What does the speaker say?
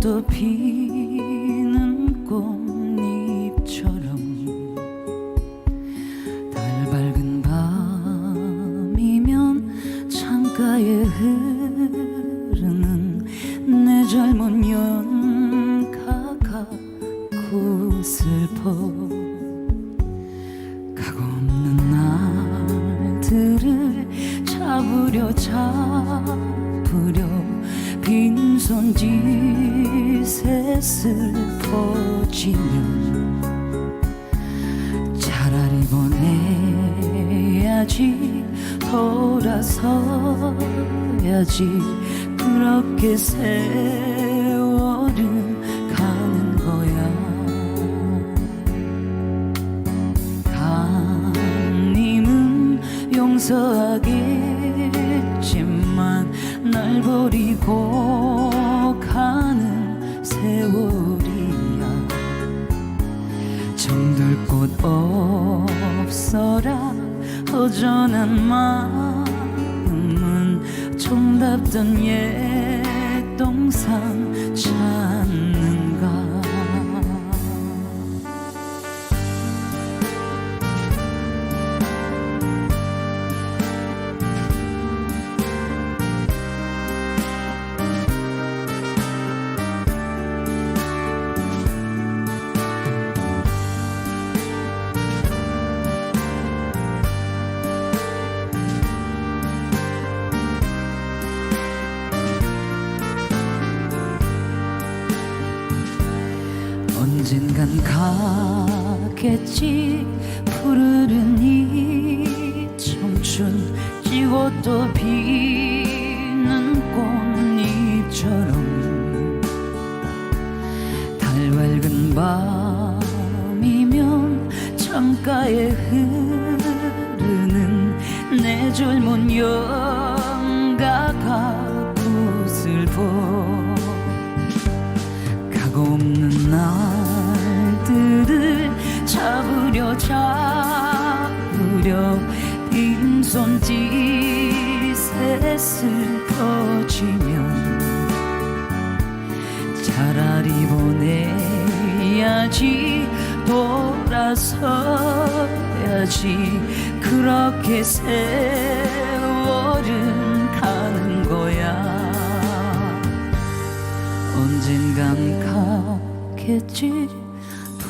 또 피는 꽃잎처럼 달 밝은 밤이면 창가에 흐르는 내 젊은 연가가 고 슬퍼 가고 없는 날들을 잡으려 잡으려 빈손짓에 슬퍼지면 차라리 보내야지 돌아서야지. 그렇게 세월은 가는 거야. 용서하겠지만 날 버리고 가는 세월이야. 정들 곳 없어라. 허전한 마음은 정답던 옛 동산 찾는 언젠간 가겠지. 푸르른 이 청춘 지고 또 피는 꽃잎처럼. 달 밝은 밤이면 창가에 흐르는 내 젊은 영가가 붓을 보. 가고 없는 날 잡으려 빈손짓에 슬퍼지면 차라리 보내야지 돌아서야지. 그렇게 세월은 가는 거야. 언젠간 가겠지